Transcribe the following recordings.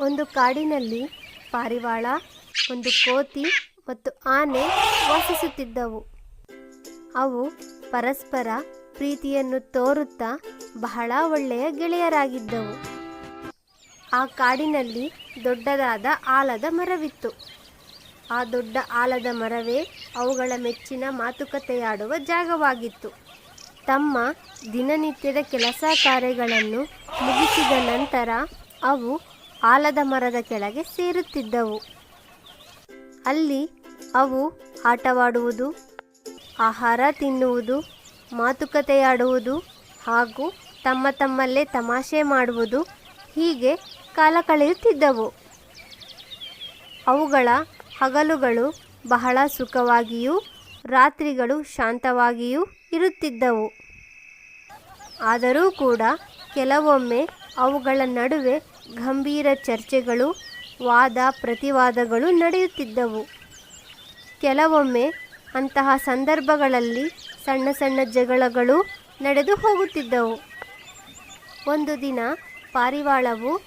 ಒಂದು ಕಾಡಿನಲ್ಲಿ ಪಾರಿವಾಳ, ಒಂದು ಕೋತಿ ಮತ್ತು ಆನೆ ವಾಸಿಸುತ್ತಿದ್ದವು. ಅವು ಪರಸ್ಪರ ಪ್ರೀತಿಯನ್ನು ತೋರುತ್ತಾ ಬಹಳ ಒಳ್ಳೆಯ ಗೆಳೆಯರಾಗಿದ್ದವು. ಆ ಕಾಡಿನಲ್ಲಿ ದೊಡ್ಡದಾದ ಆಲದ ಮರವಿತ್ತು. ಆ ದೊಡ್ಡ ಆಲದ ಮರವೇ ಅವುಗಳ ಮೆಚ್ಚಿನ ಮಾತುಕತೆಯಾಡುವ ಜಾಗವಾಗಿತ್ತು. ತಮ್ಮ ದಿನನಿತ್ಯದ ಕೆಲಸ ಕಾರ್ಯಗಳನ್ನು ಮುಗಿಸಿದ ನಂತರ ಅವು ಆಲದ ಮರದ ಕೆಳಗೆ ಸೇರುತ್ತಿದ್ದವು. ಅಲ್ಲಿ ಅವು ಆಟವಾಡುವುದು, ಆಹಾರ ತಿನ್ನುವುದು, ಮಾತುಕತೆಯಾಡುವುದು ಹಾಗೂ ತಮ್ಮ ತಮ್ಮಲ್ಲೇ ತಮಾಷೆ ಮಾಡುವುದು ಹೀಗೆ ಕಾಲ ಕಳೆಯುತ್ತಿದ್ದವು. ಅವುಗಳ ಹಗಲುಗಳು ಬಹಳ ಸುಖವಾಗಿಯೂ, ರಾತ್ರಿಗಳು ಶಾಂತವಾಗಿಯೂ ಇರುತ್ತಿದ್ದವು. ಆದರೂ ಕೂಡ ಕೆಲವೊಮ್ಮೆ ಅವುಗಳ ನಡುವೆ ಗಂಭೀರ ಚರ್ಚೆಗಳು, ವಾದ ಪ್ರತಿವಾದಗಳು ನಡೆಯುತ್ತಿದ್ದವು. ಕೆಲವೊಮ್ಮೆ ಅಂತಹ ಸಂದರ್ಭಗಳಲ್ಲಿ ಸಣ್ಣ ಸಣ್ಣ ಜಗಳಗಳು ನಡೆದು ಹೋಗುತ್ತಿದ್ದವು. ಒಂದು ದಿನ ಪಾರಿವಾಳವು,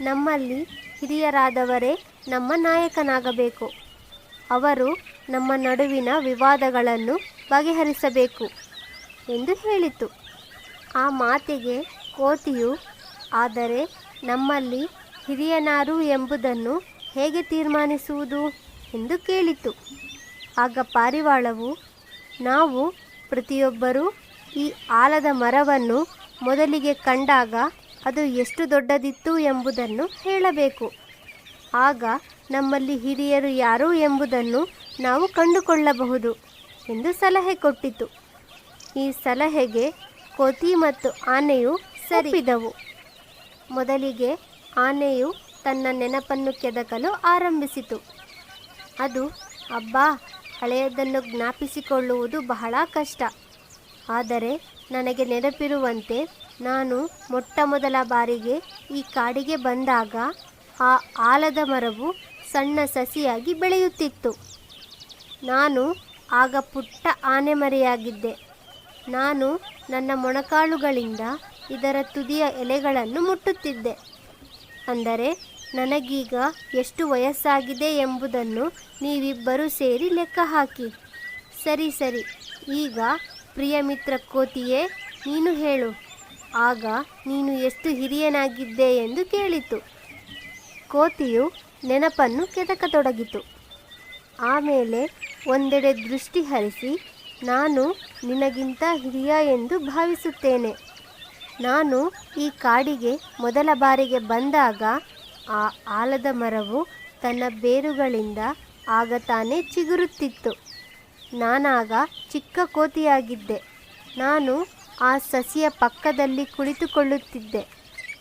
ನಮ್ಮಲ್ಲಿ ಹಿರಿಯರಾದವರೇ ನಮ್ಮ ನಾಯಕನಾಗಬೇಕು. ಅವರು ನಮ್ಮ ನಡುವಿನ ವಿವಾದಗಳನ್ನು ಬಗೆಹರಿಸಬೇಕು ಎಂದು ಹೇಳಿತು. ಆ ಮಾತಿಗೆ ಕೋತಿಯು ಆದರೆ ನಮ್ಮಲ್ಲಿ ಹಿರಿಯನಾರು ಎಂಬುದನ್ನು ಹೇಗೆ ತೀರ್ಮಾನಿಸುವುದು ಎಂದು ಕೇಳಿತು. ಆಗ ಪಾರಿವಾಳವು, ನಾವು ಪ್ರತಿಯೊಬ್ಬರೂ ಈ ಆಲದ ಮರವನ್ನು ಮೊದಲಿಗೆ ಕಂಡಾಗ ಅದು ಎಷ್ಟು ದೊಡ್ಡದಿತ್ತು ಎಂಬುದನ್ನು ಹೇಳಬೇಕು. ಆಗ ನಮ್ಮಲ್ಲಿ ಹಿರಿಯರು ಯಾರು ಎಂಬುದನ್ನು ನಾವು ಕಂಡುಕೊಳ್ಳಬಹುದು ಎಂದು ಸಲಹೆ ಕೊಟ್ಟಿತು. ಈ ಸಲಹೆಗೆ ಕೋತಿ ಮತ್ತು ಆನೆಯು ಸರಿದವು. ಮೊದಲಿಗೆ ಆನೆಯು ತನ್ನ ನೆನಪನ್ನು ಕೆದಕಲು ಆರಂಭಿಸಿತು. ಅದು, ಅಬ್ಬಾ, ಹಳೆಯದನ್ನು ಜ್ಞಾಪಿಸಿಕೊಳ್ಳುವುದು ಬಹಳ ಕಷ್ಟ. ಆದರೆ ನನಗೆ ನೆನಪಿರುವಂತೆ ನಾನು ಮೊಟ್ಟ ಮೊದಲ ಬಾರಿಗೆ ಈ ಕಾಡಿಗೆ ಬಂದಾಗ ಆ ಆಲದ ಮರವು ಸಣ್ಣ ಸಸಿಯಾಗಿ ಬೆಳೆಯುತ್ತಿತ್ತು. ನಾನು ಆಗ ಪುಟ್ಟ ಆನೆ ಮರೆಯಾಗಿದ್ದೆ ನಾನು ನನ್ನ ಮೊಣಕಾಲುಗಳಿಂದ ಇದರ ತುದಿಯ ಎಲೆಗಳನ್ನು ಮುಟ್ಟುತ್ತಿದ್ದೆ. ಅಂದರೆ, ನನಗೀಗ ಎಷ್ಟು ವಯಸ್ಸಾಗಿದೆ ಎಂಬುದನ್ನು ನೀವಿಬ್ಬರೂ ಸೇರಿ ಲೆಕ್ಕ ಹಾಕಿ. ಸರಿ ಸರಿ, ಈಗ ಪ್ರಿಯ ಮಿತ್ರ ಕೋತಿಯೇ, ನೀನು ಹೇಳು. ಆಗ ನೀನು ಎಷ್ಟು ಹಿರಿಯನಾಗಿದ್ದೆ ಎಂದು ಕೇಳಿತು. ಕೋತಿಯು ನೆನಪನ್ನು ಕೆದಕತೊಡಗಿತು. ಆಮೇಲೆ ಒಂದೆಡೆ ದೃಷ್ಟಿ ಹರಿಸಿ, ನಾನು ನಿನಗಿಂತ ಹಿರಿಯ ಎಂದು ಭಾವಿಸುತ್ತೇನೆ. ನಾನು ಈ ಕಾಡಿಗೆ ಮೊದಲ ಬಾರಿಗೆ ಬಂದಾಗ ಆ ಆಲದ ಮರವು ತನ್ನ ಬೇರುಗಳಿಂದ ಆಗ ತಾನೇ ಚಿಗುರುತ್ತಿತ್ತು. ನಾನಾಗ ಚಿಕ್ಕ ಕೋತಿಯಾಗಿದ್ದೆ. ನಾನು ಆ ಸಸಿಯ ಪಕ್ಕದಲ್ಲಿ ಕುಳಿತುಕೊಳ್ಳುತ್ತಿದ್ದೆ.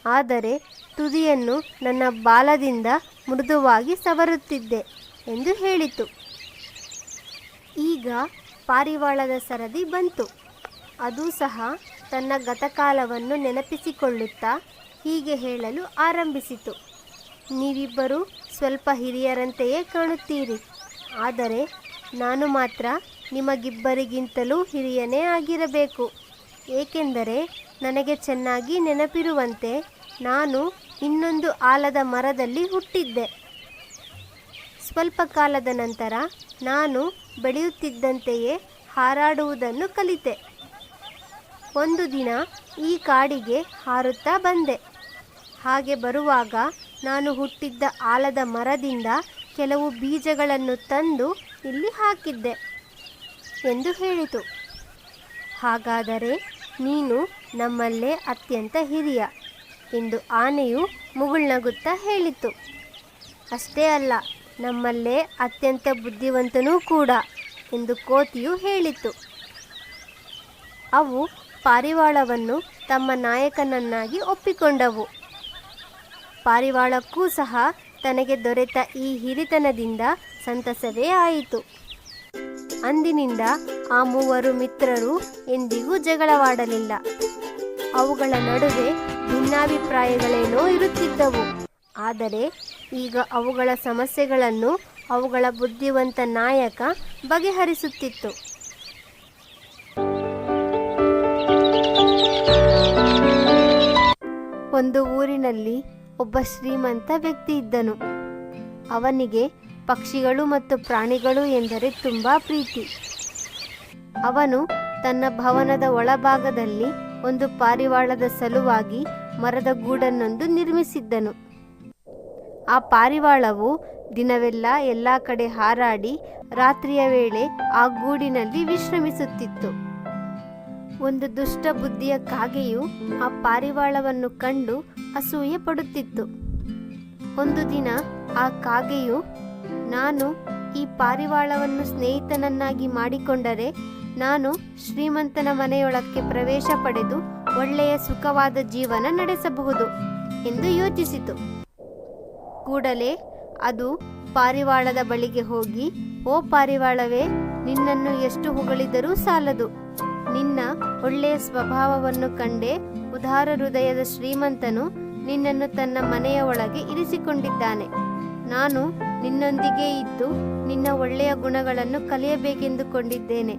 ಆದರೆ ತುದಿಯನ್ನು ನನ್ನ ಬಾಲದಿಂದ ಮೃದುವಾಗಿ ಸವರುತ್ತಿದ್ದೆ ಎಂದು ಹೇಳಿತು. ಈಗ ಪಾರಿವಾಳದ ಸರದಿ ಬಂತು. ಅದು ಸಹ ತನ್ನ ಗತಕಾಲವನ್ನು ನೆನಪಿಸಿಕೊಳ್ಳುತ್ತಾ ಹೀಗೆ ಹೇಳಲು ಆರಂಭಿಸಿತು. ನೀವಿಬ್ಬರು ಸ್ವಲ್ಪ ಹಿರಿಯರಂತೆಯೇ ಕಾಣುತ್ತೀರಿ. ಆದರೆ ನಾನು ಮಾತ್ರ ನಿಮಗಿಬ್ಬರಿಗಿಂತಲೂ ಹಿರಿಯನೇ ಆಗಿರಬೇಕು. ಏಕೆಂದರೆ ನನಗೆ ಚೆನ್ನಾಗಿ ನೆನಪಿರುವಂತೆ ನಾನು ಇನ್ನೊಂದು ಆಲದ ಮರದಲ್ಲಿ ಹುಟ್ಟಿದ್ದೆ. ಸ್ವಲ್ಪ ಕಾಲದ ನಂತರ ನಾನು ಬೆಳೆಯುತ್ತಿದ್ದಂತೆಯೇ ಹಾರಾಡುವುದನ್ನು ಕಲಿತೆ. ಒಂದು ದಿನ ಈ ಕಾಡಿಗೆ ಹಾರುತ್ತಾ ಬಂದೆ. ಹಾಗೆ ಬರುವಾಗ ನಾನು ಹುಟ್ಟಿದ್ದ ಆಲದ ಮರದಿಂದ ಕೆಲವು ಬೀಜಗಳನ್ನು ತಂದು ಇಲ್ಲಿ ಹಾಕಿದ್ದೆ ಎಂದು ಹೇಳಿತು. ಹಾಗಾದರೆ ನೀನು ನಮ್ಮಲ್ಲೇ ಅತ್ಯಂತ ಹಿರಿಯ ಎಂದು ಆನೆಯು ಮುಗುಳ್ನಗುತ್ತಾ ಹೇಳಿತು. ಅಷ್ಟೇ ಅಲ್ಲ, ನಮ್ಮಲ್ಲೇ ಅತ್ಯಂತ ಬುದ್ಧಿವಂತನೂ ಕೂಡ ಎಂದು ಕೋತಿಯು ಹೇಳಿತು. ಅವು ಪಾರಿವಾಳವನ್ನು ತಮ್ಮ ನಾಯಕನನ್ನಾಗಿ ಒಪ್ಪಿಕೊಂಡವು. ಪಾರಿವಾಳಕ್ಕೂ ಸಹ ತನಗೆ ದೊರೆತ ಈ ಹಿರಿತನದಿಂದ ಸಂತಸವೇ ಆಯಿತು. ಅಂದಿನಿಂದ ಆ ಮೂವರು ಮಿತ್ರರು ಎಂದಿಗೂ ಜಗಳವಾಡಲಿಲ್ಲ. ಅವುಗಳ ನಡುವೆ ಭಿನ್ನಾಭಿಪ್ರಾಯಗಳೇನೋ ಇರುತ್ತಿದ್ದವು. ಆದರೆ ಈಗ ಅವುಗಳ ಸಮಸ್ಯೆಗಳನ್ನು ಅವುಗಳ ಬುದ್ಧಿವಂತ ನಾಯಕ ಬಗೆಹರಿಸುತ್ತಿತ್ತು. ಒಂದು ಊರಿನಲ್ಲಿ ಒಬ್ಬ ಶ್ರೀಮಂತ ವ್ಯಕ್ತಿ ಇದ್ದನು. ಅವನಿಗೆ ಪಕ್ಷಿಗಳು ಮತ್ತು ಪ್ರಾಣಿಗಳು ಎಂದರೆ ತುಂಬಾ ಪ್ರೀತಿ. ಅವನು ತನ್ನ ಭವನದ ಒಳಭಾಗದಲ್ಲಿ ಒಂದು ಪಾರಿವಾಳದ ಸಲುವಾಗಿ ಮರದ ಗೂಡನ್ನೊಂದು ನಿರ್ಮಿಸಿದ್ದನು. ಆ ಪಾರಿವಾಳವು ದಿನವೆಲ್ಲ ಎಲ್ಲ ಕಡೆ ಹಾರಾಡಿ ರಾತ್ರಿಯ ವೇಳೆ ಆ ಗೂಡಿನಲ್ಲಿ ವಿಶ್ರಮಿಸುತ್ತಿತ್ತು. ಒಂದು ದುಷ್ಟ ಬುದ್ಧಿಯ ಕಾಗೆಯು ಆ ಪಾರಿವಾಳವನ್ನು ಕಂಡು ಅಸೂಯೆ ಪಡುತ್ತಿತ್ತು. ಒಂದು ದಿನ ಆ ಕಾಗೆಯು, ನಾನು ಈ ಪಾರಿವಾಳವನ್ನು ಸ್ನೇಹಿತನನ್ನಾಗಿ ಮಾಡಿಕೊಂಡರೆ ನಾನು ಶ್ರೀಮಂತನ ಮನೆಯೊಳಕ್ಕೆ ಪ್ರವೇಶ ಪಡೆದು ಒಳ್ಳೆಯ ಸುಖವಾದ ಜೀವನ ನಡೆಸಬಹುದು ಎಂದು ಯೋಚಿಸಿತು. ಕೂಡಲೇ ಅದು ಪಾರಿವಾಳದ ಬಳಿಗೆ ಹೋಗಿ, ಓ ಪಾರಿವಾಳವೇ, ನಿನ್ನನ್ನು ಎಷ್ಟು ಹೊಗಳಿದರೂ ಸಾಲದು. ನಿನ್ನ ಒಳ್ಳೆಯ ಸ್ವಭಾವವನ್ನು ಕಂಡೇ ಉದಾರ ಹೃದಯದ ಶ್ರೀಮಂತನು ನಿನ್ನನ್ನು ತನ್ನ ಮನೆಯ ಒಳಗೆ ಇರಿಸಿಕೊಂಡಿದ್ದಾನೆ. ನಾನು ನಿನ್ನೊಂದಿಗೆ ಇದ್ದು ನಿನ್ನ ಒಳ್ಳೆಯ ಗುಣಗಳನ್ನು ಕಲಿಯಬೇಕೆಂದುಕೊಂಡಿದ್ದೇನೆ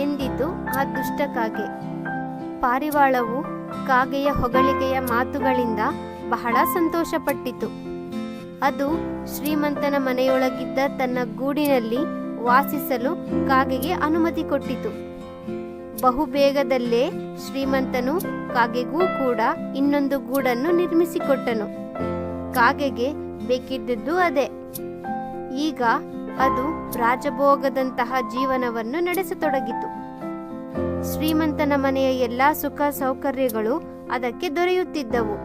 ಎಂದಿತು ಆ ದುಷ್ಟ ಕಾಗೆ. ಪಾರಿವಾಳವು ಕಾಗೆಯ ಹೊಗಳಿಕೆಯ ಮಾತುಗಳಿಂದ ಬಹಳ ಸಂತೋಷಪಟ್ಟಿತು. ಅದು ಶ್ರೀಮಂತನ ಮನೆಯೊಳಗಿದ್ದ ತನ್ನ ಗೂಡಿನಲ್ಲಿ ವಾಸಿಸಲು ಕಾಗೆಗೆ ಅನುಮತಿ ಕೊಟ್ಟಿತು. ಬಹುಬೇಗದಲ್ಲೇ ಶ್ರೀಮಂತನು ಕಾಗೆಗೂ ಕೂಡ ಇನ್ನೊಂದು ಗೂಡನ್ನು ನಿರ್ಮಿಸಿಕೊಟ್ಟನು. ಕಾಗೆಗೆ ಬೇಕಿದ್ದದ್ದು ಅದೇ. ಈಗ ಅದು ರಾಜಭೋಗದಂತಹ ಜೀವನವನ್ನು ನಡೆಸತೊಡಗಿತು. ಶ್ರೀಮಂತನ ಮನೆಯ ಎಲ್ಲಾ ಸುಖ ಸೌಕರ್ಯಗಳು ಅದಕ್ಕೆ ದೊರೆಯುತ್ತಿದ್ದವು.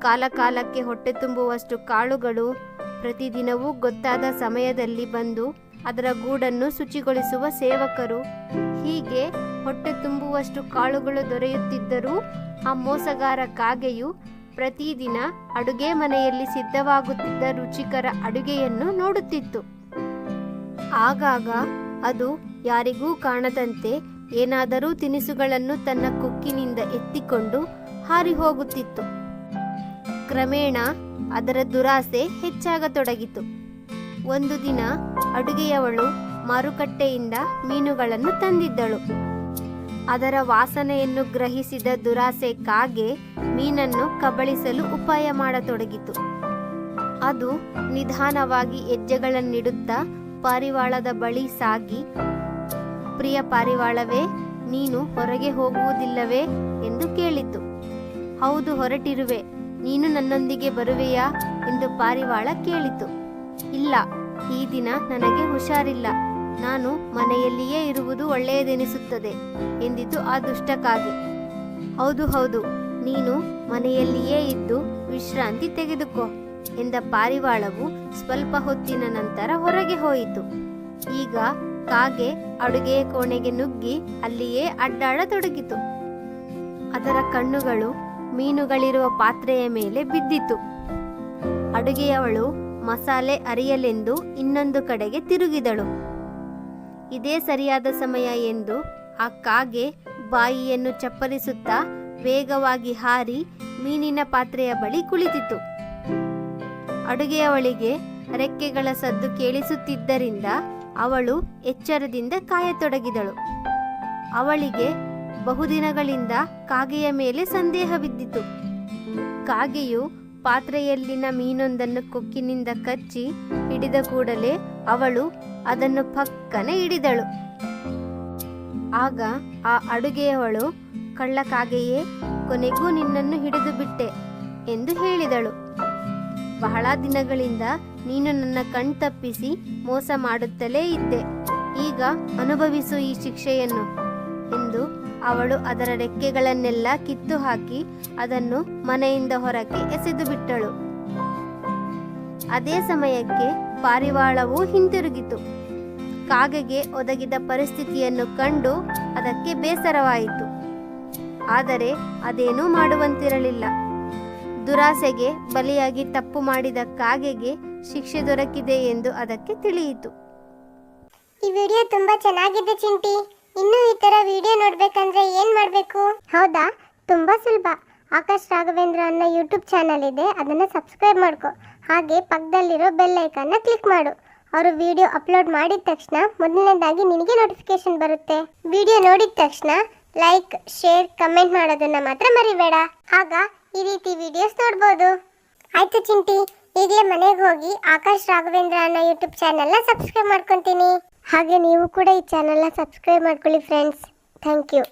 ಕಾಲಕಾಲಕ್ಕೆ ಹೊಟ್ಟೆ ತುಂಬುವಷ್ಟು ಕಾಳುಗಳು ಪ್ರತಿದಿನವೂ ಗೊತ್ತಾದ ಸಮಯದಲ್ಲಿ ಬಂದು ಅದರ ಗೂಡನ್ನು ಶುಚಿಗೊಳಿಸುವ ಸೇವಕರು ಹೀಗೆ ಹೊಟ್ಟೆ ತುಂಬುವಷ್ಟು ಕಾಳುಗಳು ದೊರೆಯುತ್ತಿದ್ದರೂ ಆ ಮೋಸಗಾರ ಕಾಗೆಯು ಪ್ರತಿದಿನ ಅಡುಗೆ ಮನೆಯಲ್ಲಿ ಸಿದ್ಧವಾಗುತ್ತಿದ್ದ ರುಚಿಕರ ಅಡುಗೆಯನ್ನು ನೋಡುತ್ತಿತ್ತು. ಆಗಾಗ ಅದು ಯಾರಿಗೂ ಕಾಣದಂತೆ ಏನಾದರೂ ತಿನಿಸುಗಳನ್ನು ತನ್ನ ಕುಕ್ಕಿನಿಂದ ಎತ್ತಿಕೊಂಡು ಹಾರಿ ಹೋಗುತ್ತಿತ್ತು ಕ್ರಮೇಣ ಅದರ ದುರಾಸೆ ಹೆಚ್ಚಾಗತೊಡಗಿತು. ಒಂದು ದಿನ ಅಡುಗೆಯವಳು ಮಾರುಕಟ್ಟೆಯಿಂದ ಮೀನುಗಳನ್ನು ತಂದಿದ್ದಳು. ಅದರ ವಾಸನೆಯನ್ನು ಗ್ರಹಿಸಿದ ದುರಾಸೆ ಕಾಗೆ ಮೀನನ್ನು ಕಬಳಿಸಲು ಉಪಾಯ ಮಾಡತೊಡಗಿತು. ಅದು ನಿಧಾನವಾಗಿ ಹೆಜ್ಜೆಗಳನ್ನಿಡುತ್ತಾ ಪಾರಿವಾಳದ ಬಳಿ ಸಾಗಿ, ಪ್ರಿಯ ಪಾರಿವಾಳವೇ, ನೀನು ಹೊರಗೆ ಹೋಗುವುದಿಲ್ಲವೇ? ಎಂದು ಕೇಳಿತು. ಹೌದು, ಹೊರಟಿರುವೆ. ನೀನು ನನ್ನೊಂದಿಗೆ ಬರುವೆಯಾ? ಎಂದು ಪಾರಿವಾಳ ಕೇಳಿತು. ಇಲ್ಲ, ಈ ದಿನ ನನಗೆ ಹುಷಾರಿಲ್ಲ. ನಾನು ಮನೆಯಲ್ಲಿಯೇ ಇರುವುದು ಒಳ್ಳೆಯದೆನಿಸುತ್ತದೆ ಎಂದಿತು ಆ ದುಷ್ಟ ಕಾಗೆ ಹೌದು ಹೌದು, ನೀನು ಮನೆಯಲ್ಲಿಯೇ ಇದ್ದು ವಿಶ್ರಾಂತಿ ತೆಗೆದುಕೋ ಎಂದ ಪಾರಿವಾಳವು ಸ್ವಲ್ಪ ಹೊತ್ತಿನ ನಂತರ ಹೊರಗೆ ಹೋಯಿತು. ಈಗ ಕಾಗೆ ಅಡುಗೆಯ ಕೋಣೆಗೆ ನುಗ್ಗಿ ಅಲ್ಲಿಯೇ ಅಡ್ಡಾಡತೊಡಗಿತು ಅದರ ಕಣ್ಣುಗಳು ಮೀನುಗಳಿರುವ ಪಾತ್ರೆಯ ಮೇಲೆ ಬಿದ್ದಿತು. ಅಡುಗೆಯವಳು ಮಸಾಲೆ ಅರಿಯಲೆಂದು ಇನ್ನೊಂದು ಕಡೆಗೆ ತಿರುಗಿದಳು. ಇದೇ ಸರಿಯಾದ ಸಮಯ ಎಂದು ಆ ಕಾಗೆ ಬಾಯಿಯನ್ನು ಚಪ್ಪರಿಸುತ್ತಾ ವೇಗವಾಗಿ ಹಾರಿ ಮೀನಿನ ಪಾತ್ರೆಯ ಬಳಿ ಕುಳಿತಿತು. ಅಡುಗೆಯವಳಿಗೆ ರೆಕ್ಕೆಗಳ ಸದ್ದು ಕೇಳಿಸುತ್ತಿದ್ದರಿಂದ ಅವಳು ಎಚ್ಚರದಿಂದ ಕಾಯತೊಡಗಿದಳು. ಅವಳಿಗೆ ಬಹುದಿನಗಳಿಂದ ಕಾಗೆಯ ಮೇಲೆ ಸಂದೇಹವಿದ್ದಿತು ಕಾಗೆಯು ಪಾತ್ರೆಯಲ್ಲಿನ ಮೀನೊಂದನ್ನು ಕೊಕ್ಕಿನಿಂದ ಕಚ್ಚಿ ಹಿಡಿದ ಕೂಡಲೇ ಅವಳು ಅದನ್ನು ಪಕ್ಕನೆ ಹಿಡಿದಳು. ಆಗ ಆ ಅಡುಗೆಯವಳು ಕಳ್ಳಕಾಗೆಯೇ, ಕೊನೆಗೂ ನಿನ್ನನ್ನು ಹಿಡಿದು ಬಿಟ್ಟೆ ಎಂದು ಹೇಳಿದಳು. ಬಹಳ ದಿನಗಳಿಂದ ನೀನು ನನ್ನ ಕಣ್ತಪ್ಪಿಸಿ ಮೋಸ ಮಾಡುತ್ತಲೇ ಇದ್ದೆ. ಈಗ ಅನುಭವಿಸು ಈ ಶಿಕ್ಷೆಯನ್ನು ಎಂದು ಅವಳು ಅದರ ರೆಕ್ಕೆಗಳನ್ನೆಲ್ಲ ಕಿತ್ತು ಹಾಕಿ ಅದನ್ನು ಮನೆಯಿಂದ ಹೊರಕ್ಕೆ ಎಸೆದು ಬಿಟ್ಟಳು. ಅದೇ ಸಮಯಕ್ಕೆ ಪಾರಿವಾಳವು ಹಿಂತಿರುಗಿತು. ಕಾಗೆಗೆ ಒದಗಿದ ಪರಿಸ್ಥಿತಿಯನ್ನು ಕಂಡು ಅದಕ್ಕೆ ಬೇಸರವಾಯಿತು. ಆದರೆ ಅದೇನೂ ಮಾಡುವಂತಿರಲಿಲ್ಲ. ದುರಾಸೆಗೆ ಬಲಿಯಾಗಿ ತಪ್ಪು ಮಾಡಿದ ಕಾಗೆಗೆ ಶಿಕ್ಷೆ ದೊರಕಿದೆ ಎಂದು ಅದಕ್ಕೆ ತಿಳಿಯಿತು. ಈ ವಿಡಿಯೋ ತುಂಬಾ ಚೆನ್ನಾಗಿದೆ ಚಿಂಟಿ. ಇನ್ನೂ ಈ ತರ ವಿಡಿಯೋ ನೋಡ್ಬೇಕಂದ್ರೆ ಏನ್ ಮಾಡ್ಬೇಕು? ಹೌದಾ? ತುಂಬಾ ಸುಲಭ. ಆಕಾಶ್ ರಾಘವೇಂದ್ರ ಅನ್ನೋ ಯೂಟ್ಯೂಬ್ ಚಾನಲ್ ಇದೆ. ಅದನ್ನ ಸಬ್ಸ್ಕ್ರೈಬ್ ಮಾಡ್ಕೊ. ಹಾಗೆ ಪಕ್ಕದಲ್ಲಿರೋ ಬೆಲ್ ಐಕನ್ನ ಕ್ಲಿಕ್ ಮಾಡು. ಅವರು ವಿಡಿಯೋ ಅಪ್ಲೋಡ್ ಮಾಡಿದ ತಕ್ಷಣ ಮೊದಲನೇದಾಗಿ ನಿನಗೆ ನೋಟಿಫಿಕೇಶನ್ ಬರುತ್ತೆ. ವಿಡಿಯೋ ನೋಡಿದ ತಕ್ಷಣ ಲೈಕ್ ಶೇರ್ ಕಮೆಂಟ್ ಮಾಡೋದನ್ನ ಮಾತ್ರ ಮರಿಬೇಡ. ಆಗ ಈ ರೀತಿ ವಿಡಿಯೋಸ್ ನೋಡ್ಬೋದು. ಆಯ್ತು ಚಿಂಟಿ, ಈಗಲೇ ಮನೆಗೆ ಹೋಗಿ ಆಕಾಶ್ ರಾಘವೇಂದ್ರ ಅನ್ನೋ ಯೂಟ್ಯೂಬ್ ಚಾನಲ್ನ ಸಬ್ಸ್ಕ್ರೈಬ್ ಮಾಡ್ಕೊತೀನಿ. ಹಾಗೆ ನೀವು ಕೂಡ ಈ ಚಾನಲ್ನ ಸಬ್ಸ್ಕ್ರೈಬ್ ಮಾಡ್ಕೊಳ್ಳಿ ಫ್ರೆಂಡ್ಸ್ ಥ್ಯಾಂಕ್ ಯು